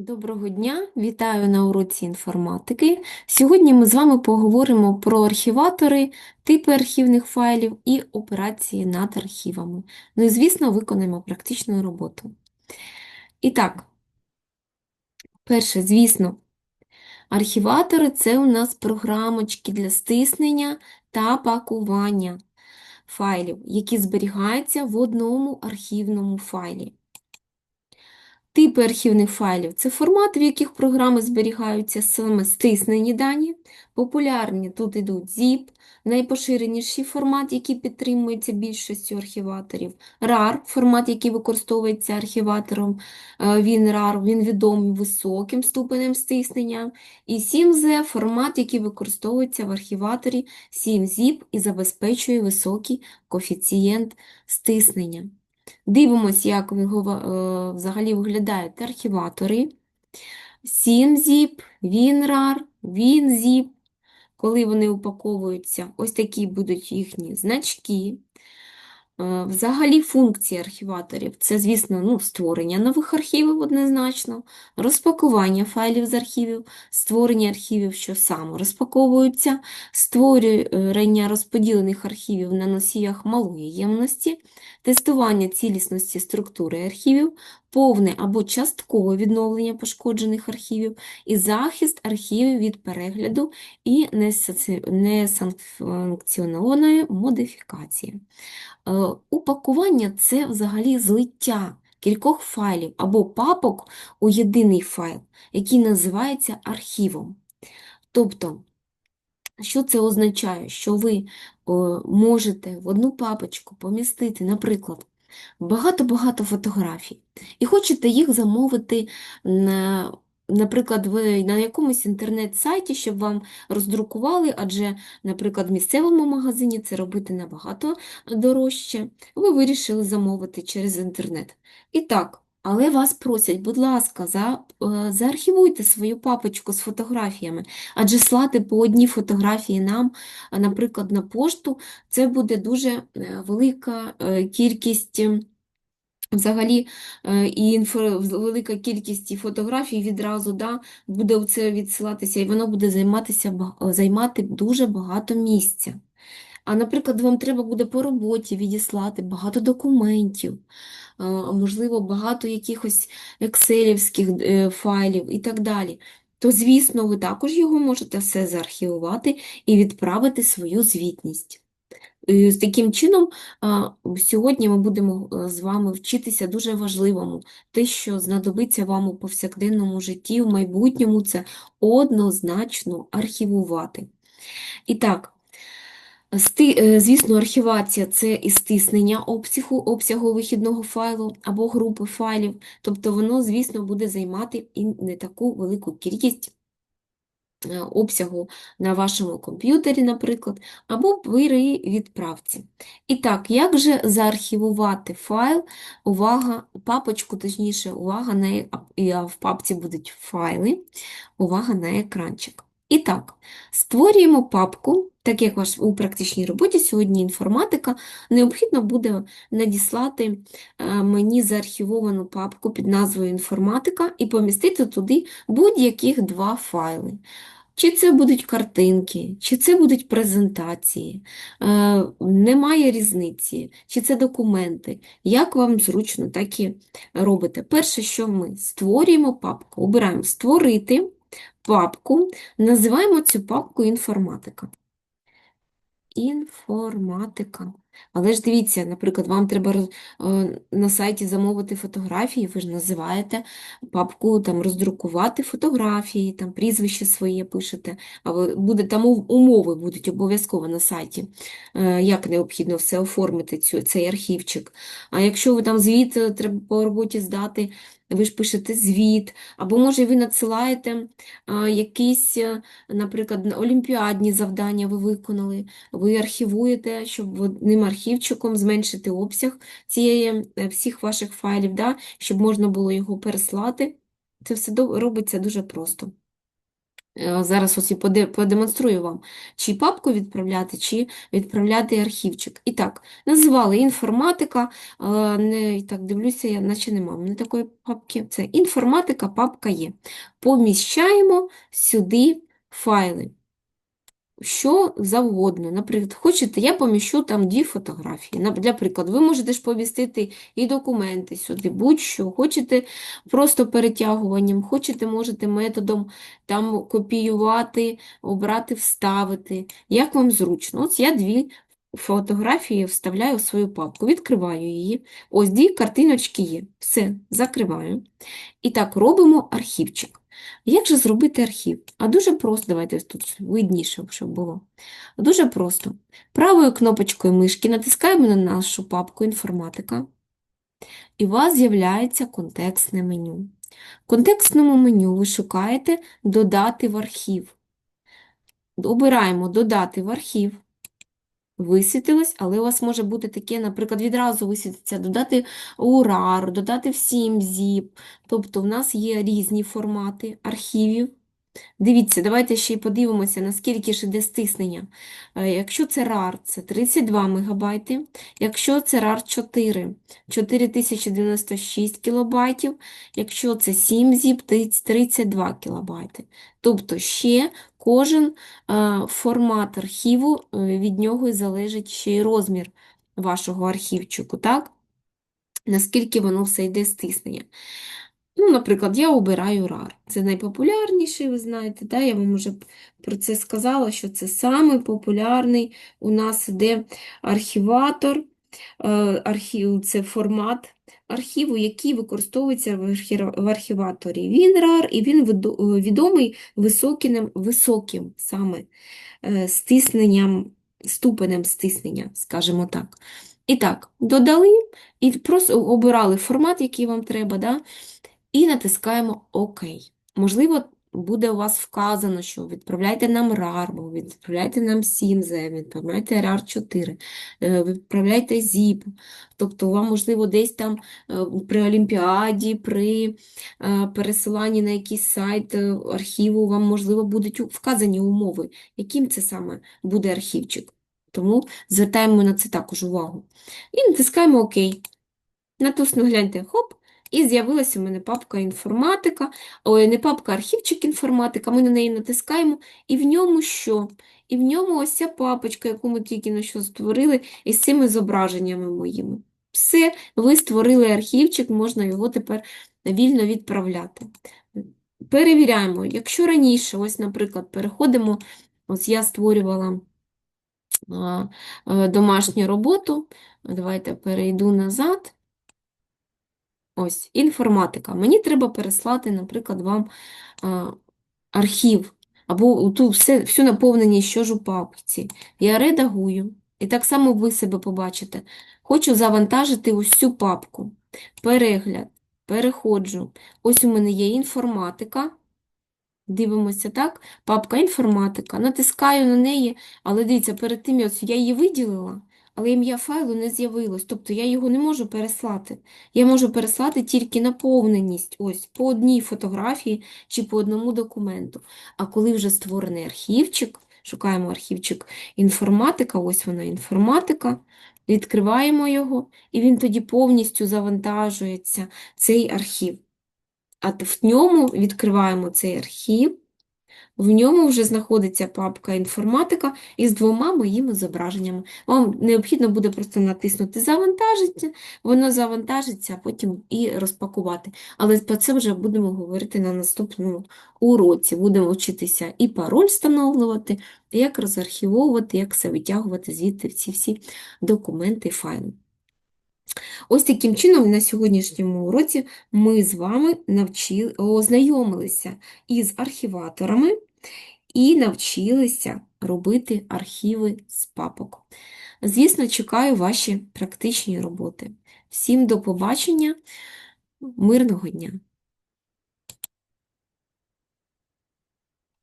Доброго дня, вітаю на уроці інформатики. Сьогодні ми з вами поговоримо про архіватори, типи архівних файлів і операції над архівами. Ну і, звісно, виконаємо практичну роботу. І так, перше, звісно, архіватори це у нас програмочки для стиснення та пакування файлів, які зберігаються в одному архівному файлі. Типи архівних файлів це формат, в яких програми зберігаються саме стиснені дані. Популярні тут йдуть ZIP, найпоширеніший формат, який підтримується більшістю архіваторів. RAR – формат, який використовується архіватором, е, він він відомий високим ступенем стиснення. І 7Z – формат, який використовується в архіваторі 7ZIP і забезпечує високий коефіцієнт стиснення. Дивимось, як е, взагалі виглядають архіватори. Сімзіп, Вінрар, Вінзіп. Коли вони упаковуються, ось такі будуть їхні значки. Е, Взагалі функції архіваторів це, звісно, ну, створення нових архівів однозначно, розпакування файлів з архівів, створення архівів, що саме розпаковуються, створення розподілених архівів на носіях малої ємності, тестування цілісності структури архівів, повне або часткове відновлення пошкоджених архівів і захист архівів від перегляду і несанкціонованої модифікації. Е, Упакування – це взагалі злиття кількох файлів або папок у єдиний файл, який називається архівом. Тобто, що це означає? Що ви е, можете в одну папочку помістити, наприклад, багато-багато фотографій, і хочете їх замовити на, наприклад, ви на якомусь інтернет-сайті, щоб вам роздрукували, адже, наприклад, в місцевому магазині це робити набагато дорожче. Ви вирішили замовити через інтернет. І так, але вас просять, будь ласка, за, е, заархівуйте свою папочку з фотографіями, адже слати по одній фотографії нам, наприклад, на пошту, це буде дуже е, велика е, кількість. ем, Взагалі, е, і інфо, велика кількість фотографій відразу да, буде це відсилатися, і воно буде займатися, займати дуже багато місця. А, наприклад, вам треба буде по роботі відіслати багато документів, можливо, багато якихось екселівських е, файлів і так далі. То, звісно, ви також його можете все заархівувати і відправити свою звітність. З таким чином, сьогодні ми будемо е, з вами вчитися дуже важливому. Те, що знадобиться вам у повсякденному житті, в майбутньому, це однозначно архівувати. І так, звісно, архівація – це і стиснення обсягу, обсягу вихідного файлу або групи файлів, тобто воно, звісно, буде займати і не таку велику кількість е, обсягу на вашому комп'ютері, наприклад, або при відправці. І так, як же заархівувати файл? Увага, папочку, точніше, увага на е- в папці будуть файли, увага на екранчик. І так, створюємо папку, так як ваш у практичній роботі сьогодні інформатика, необхідно буде надіслати е, мені заархівовану папку під назвою інформатика і помістити туди будь-яких два файли. Чи це будуть картинки, чи це будуть презентації, е, немає різниці, чи це документи. Як вам зручно, так і робите. Перше, що ми створюємо папку, обираємо «Створити папку», називаємо цю папку «Інформатика». Інформатика. Але ж дивіться, наприклад, вам треба е, на сайті замовити фотографії, ви ж називаєте папку, там, роздрукувати фотографії, там, прізвище своє пишете, а ви буде, там умови будуть обов'язково на сайті, е, як необхідно все оформити, цю, цей архівчик. А якщо ви там звіт е, треба по роботі здати, ви ж пишете звіт, або, може, ви надсилаєте якісь, е, наприклад, олімпіадні завдання ви виконали, ви архівуєте, щоб одним архівчиком зменшити обсяг цієї, е, всіх ваших файлів, да, щоб можна було його переслати. Це все робиться дуже просто. Е, Зараз ось і подемонструю вам, чи папку відправляти, чи відправляти архівчик. І так, називали інформатика, е, не, так дивлюся, я наче нема. Мене такої папки. Це інформатика, папка є. Поміщаємо сюди файли. Що завгодно. Наприклад, хочете, я поміщу там дві фотографії. На- Для прикладу, ви можете ж помістити і документи сюди, будь-що. Хочете просто перетягуванням, хочете, можете методом там копіювати, обрати, вставити. Як вам зручно? Ось я дві фотографії вставляю в свою папку, відкриваю її. Ось дві картиночки є. Все, закриваю. І так, робимо архівчик. Як же зробити архів? А дуже просто, давайте тут видніше, щоб було. Дуже просто. Правою кнопочкою мишки натискаємо на нашу папку інформатика, і у вас з'являється контекстне меню. В контекстному меню ви шукаєте Додати в архів. Обираємо Додати в архів. Висвітилось, але у вас може бути таке, наприклад, відразу висвітиться додати урар, додати всім зіп. Тобто в нас є різні формати архівів. Дивіться, давайте ще й подивимося, наскільки ж іде стиснення. Е, Якщо це RAR, це 32 МБ. Якщо це RAR 4, 4096 кБ. Якщо це 7-ZIP, 32 кБ. Тобто ще кожен е, формат архіву, е, від нього і залежить ще й розмір вашого архівчику, так? Наскільки воно все йде стиснення. Ну, наприклад, я обираю RAR. Це найпопулярніший, ви знаєте, да? я вам вже про це сказала, що це самий популярний у нас іде архіватор, е, архів, це формат архіву, який використовується в архіваторі. Він RAR, і він е, відомий високим, високим саме е, стисненням, ступенем стиснення, скажімо так. І так, додали і просто обирали формат, який вам треба, да? І натискаємо ОК. Можливо, буде у вас вказано, що відправляйте нам RAR, відправляйте нам SIMZ, відправляйте RAR 4, е, відправляйте ZIP. Тобто вам, можливо, десь там е, при Олімпіаді, при е, пересиланні на якийсь сайт архіву, вам, можливо, будуть вказані умови, яким це саме буде архівчик. Тому звертаємо на це також увагу. І натискаємо ОК. Натисну, гляньте, хоп, і з'явилася у мене папка інформатика, ой, не папка, архівчик інформатика, ми на неї натискаємо, і в ньому що? І в ньому ось ця папочка, яку ми тільки на що створили, із цими зображеннями моїми. Все, ви створили архівчик, можна його тепер вільно відправляти. Перевіряємо, якщо раніше, ось, наприклад, переходимо, ось я створювала а, домашню роботу, давайте перейду назад. Ось, інформатика. Мені треба переслати, наприклад, вам архів або ту все, всю наповненість, що ж у папці. Я редагую, і так само ви себе побачите. Хочу завантажити ось цю папку. Перегляд, переходжу. Ось у мене є інформатика. Дивимося, так? Папка інформатика. Натискаю на неї, але дивіться, перед тим я її виділила, але ім'я файлу не з'явилось. Тобто я його не можу переслати. Я можу переслати тільки наповненість, ось, по одній фотографії чи по одному документу. А коли вже створений архівчик, шукаємо архівчик інформатика, ось вона інформатика, відкриваємо його, і він тоді повністю завантажується, цей архів. А в ньому відкриваємо цей архів, в ньому вже знаходиться папка інформатика із двома моїми зображеннями. Вам необхідно буде просто натиснути Завантажити, воно завантажиться, а потім і розпакувати. Але про це вже будемо говорити на наступному уроці. Будемо вчитися і пароль встановлювати, як розархівовувати, як все витягувати звідти ці всі документи і файли. Ось таким чином, на сьогоднішньому уроці ми з вами навчили, ознайомилися із архіваторами і навчилися робити архіви з папок. Звісно, чекаю ваші практичні роботи. Всім до побачення, мирного дня!